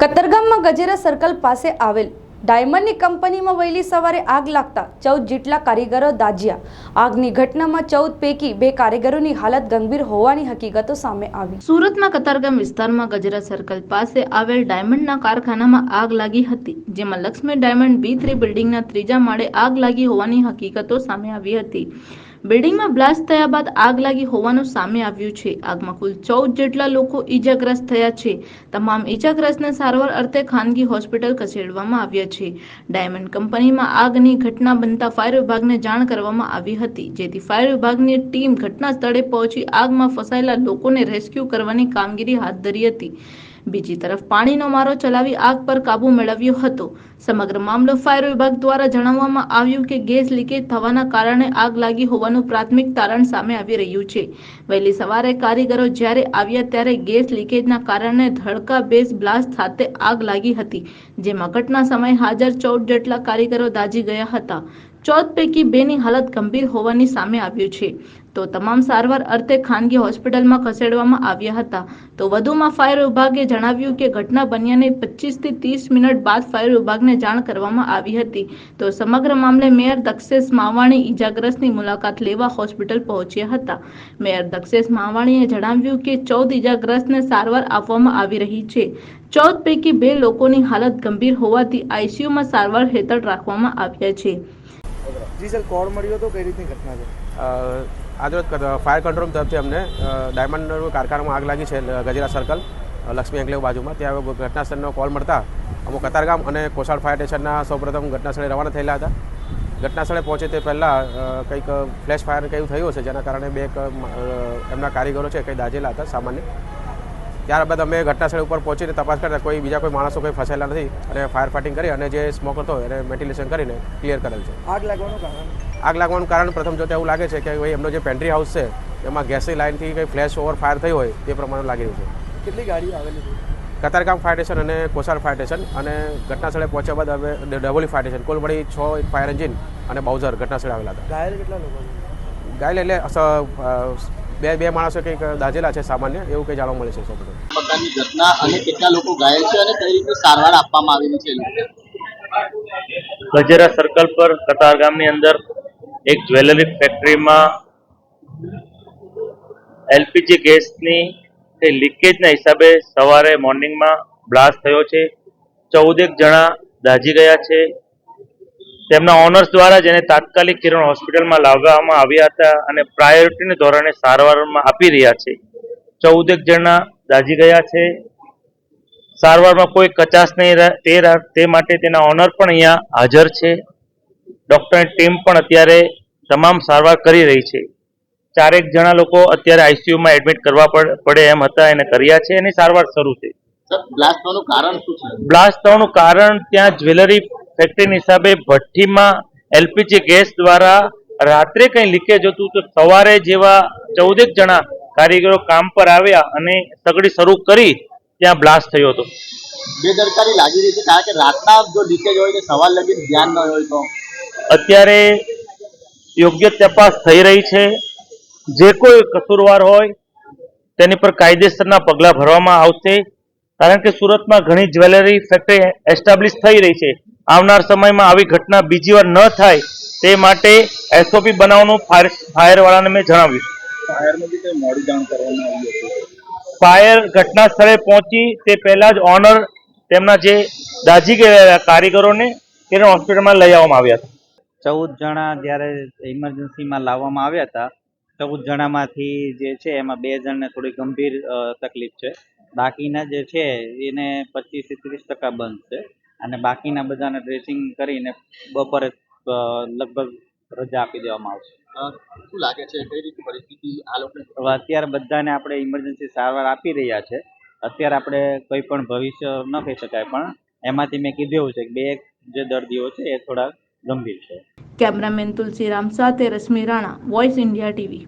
કતરગામમાં Gajera circle પાસે આવેલ ડાયમંડની કંપનીમાં વહેલી સવારે આગ લાગતા ચૌદ જેટલા કારીગરો દાજ્યા. આગની ઘટનામાં ચૌદ પૈકી બે કારીગરોની હાલત ગંભીર હોવાની હકીકતો સામે આવી. સુરતમાં કતારગામ વિસ્તારમાં ગજરા સર્કલ પાસે આવેલ ડાયમંડના કારખાનામાં આગ લાગી હતી, જેમાં લક્ષ્મી ડાયમંડ બી થ્રી બિલ્ડિંગના ત્રીજા માળે આગ લાગી હોવાની હકીકતો સામે આવી હતી. બિલ્ડિંગમાં બ્લાસ્ટ થયા બાદ આગ લાગી હોવાનું સામે આવ્યું છે. આગમાં કુલ ચૌદ જેટલા લોકો ઈજાગ્રસ્ત થયા છે. તમામ ઈજાગ્રસ્તને સારવાર અર્થે ખાનગી હોસ્પિટલ ખસેડવામાં આવ્યા છે. ડાયમંડ કંપનીમાં આગની ઘટના બનતા ફાયર વિભાગને જાણ કરવામાં આવી હતી, જેથી ફાયર વિભાગની ટીમ ઘટના સ્થળે પહોંચી આગમાં ફસાયેલા લોકોને રેસ્ક્યુ કરવાની કામગીરી હાથ ધરી હતી. બીજી તરફ પાણીનો મારો ચલાવી આગ પર કાબુ મેળવ્યો હતો. સમગ્ર મામલો ફાયર વિભાગ દ્વારા જણાવવામાં આવ્યું કે ગેસ લીકેજ થવાના કારણે આગ લાગી હોવાનું પ્રાથમિક તારણ સામે આવી રહ્યું છે. વહેલી સવારે કારીગરો જ્યારે આવ્યા ત્યારે ગેસ લીકેજના કારણે ધડકા બેઝ બ્લાસ્ટ સાથે આગ લાગી હતી, જેમાં ઘટના સમયે હાજર ચૌદ જેટલા કારીગરો દાઝી ગયા હતા. ચૌદ પૈકી બેની હાલત ગંભીર હોવાની સામે આવ્યું છે. તો તમામ સારવાર અર્થે ખાનગી હોસ્પિટલમાં ખસેડવામાં આવ્યા હતા. તો વધુમાં ફાયર વિભાગે જણાવ્યું કે ઘટના બન્યાને પચીસથી ત્રીસ મિનિટ બાદ ફાયર વિભાગને જાણ કરવામાં આવી હતી. તો સમગ્ર મામલે મેયર દક્ષેશ માવાણી ઈજાગ્રસ્તની મુલાકાત લેવા હોસ્પિટલ પહોંચ્યા હતા. મેયર દક્ષેશ માવાણીએ જણાવ્યું કે ચૌદ ઈજાગ્રસ્તને સારવાર આપવામાં આવી રહી છે. ચૌદ પૈકી બે લોકોની હાલત ગંભીર હોવાથી આઈસીયુમાં સારવાર હેઠળ રાખવામાં આવ્યા છે. જી સર કોલ મળ્યો તો કઈ રીતની ઘટના છે? આજરોજ ફાયર કંટ્રોલ તરફથી અમને ડાયમંડ કારખાનામાં આગ લાગી છે ગજેરા સર્કલ લક્ષ્મી એન્કલેવ બાજુમાં. ત્યાં ઘટના સ્થળનો કોલ મળતા અમુક કતારગામ અને કોસાળ ફાયર સ્ટેશનના સૌપ્રથમ ઘટના સ્થળે રવાના થયેલા હતા. ઘટના સ્થળે પહોંચે તે પહેલાં કંઈક ફ્લેશ ફાયર કયું થયું હશે, જેના કારણે બે એમના કારીગરો છે, કંઈ દાઝેલા હતા, સામાન્ય. ત્યારબાદ અમે ઘટના સ્થળ ઉપર પહોંચીને તપાસ કરતા કોઈ બીજા કોઈ માણસો કોઈ ફસાયેલા નથી અને ફાયર ફાઇટિંગ કરી અને જે સ્મોક હતો એને વેન્ટિલેશન કરીને ક્લિયર કરેલ છે. આગ લાગવાનું કારણ? આગ લાગવાનું કારણ પ્રથમ જોતા એવું લાગે છે કે ભાઈ એમનો જે પેન્ટ્રી હાઉસ છે એમાં ગેસની લાઇનથી કંઈ ફ્લેશ ઓવર ફાયર થઈ હોય તે પ્રમાણે લાગી રહ્યું છે. કેટલી ગાડીઓ આવેલી છે? કતારગામ ફાયર સ્ટેશન અને કોસાર ફાયર સ્ટેશન અને ઘટનાસ્થળે પહોંચ્યા બાદ હવે ડબોલી ફાયર સ્ટેશન કુલ મળી છ ફાયર એન્જિન અને બાઉઝર ઘટના સ્થળે આવેલા હતા. ઘાયલ કેટલા લોકો ઘાયલ એટલે બે બે માણસો કંઈક દાઝેલા છે સામાન્ય એવું કંઈ જાણવા મળે છે સૌપ્રથમ ઘટના અને કેટલા લોકો ઘાયલ છે અને કઈ રીતે સારવાર આપવામાં આવેલી છે ગજેરા સર્કલ પર કતાર ગામની અંદર એક જ્વેલરી ફેક્ટરીમાં એલપીજી ગેસની તે લીકેજના હિસાબે સવારે મોર્નિંગમાં બ્લાસ્ટ થયો છે. ચૌદેક જણા દાઝી ગયા છે. તેમના ઓનર્સ દ્વારા જેને તાત્કાલિક કિરણ હોસ્પિટલમાં લાવવામાં આવ્યા હતા અને પ્રાયોરિટીને ધોરણે સારવારમાં આપી રહ્યા છે. ચૌદેક જણા દાજી ગયા છે. સારવારમાં કોઈ કચાશ નહીં તે તે માટે તેના ઓનર પણ અહીંયા હાજર છે. ડૉક્ટરની ટીમ પણ અત્યારે તમામ સારવાર કરી રહી છે. ચારેક જણા લોકો અત્યારે આઈસીયુમાં એડમિટ કરવા પડે એમ હતા એને કર્યા છે એની સારવાર શરૂ છે બ્લાસ્ટ થવાનું કારણ શું છે? બ્લાસ્ટ થવાનું કારણ ત્યાં જ્વેલરી ફેક્ટરીની હિસાબે ભઠ્ઠીમાં એલપીજી ગેસ દ્વારા રાત્રે કંઈ લીકેજ હતું તો સવારે જેવા ચૌદેક જણા કારીગરો કામ પર આવ્યા અને સગડી શરૂ કરી ત્યાં બ્લાસ્ટ થયો હતો. બેદરકારી લાગી રહી છે કારણ કે રાતના જો લીકેજ હોય તો સવાર લગી ધ્યાન ન હોય તો. અત્યારે યોગ્ય તપાસ થઈ રહી છે. જે કોઈ કસૂરવાર હોય તેની પર કાયદેસરના પગલાં ભરવામાં આવશે. કારણ કે સુરતમાં ઘણી જ્વેલરી ફેક્ટરી એસ્ટાબ્લિશ થઈ રહી છે. આવનાર સમયમાં આવી ઘટના બીજી વાર ન થાય તે માટે એસઓપી બનાવવાનું ફાયર ફાયરવાળાને મેં જણાવ્યું. ફાયર ઘટના સ્થળે પહોંચી તે પહેલા જ ઓનર તેમના જે દાઝી ગયેલા કારીગરોને તેને હોસ્પિટલમાં લઈ આવવામાં આવ્યા હતા. ચૌદ જણા જ્યારે ઇમરજન્સીમાં લાવવામાં આવ્યા હતા ચૌદ જણામાંથી જે છે એમાં બે જણને થોડી ગંભીર તકલીફ છે. બાકીના જે છે એને પચીસથી ત્રીસ ટકા બંધ છે. અને બાકીના બધાને ડ્રેસિંગ કરીને બપોરે લગભગ રજા આપી દેવામાં આવશે. શું લાગે છે કઈ રીતે પરિસ્થિતિ આ લોકોને? હવે અત્યારે બધાને આપણે ઇમરજન્સી સારવાર આપી રહ્યા છે. અત્યારે આપણે કોઈ પણ ભવિષ્ય ન કહી શકાય પણ એમાંથી મેં કીધું એવું છે કે બે જે દર્દીઓ છે એ થોડા ગંભીર છે. કેમેરામેન તુલસીરામ સાથે Rashmi Rana voice India TV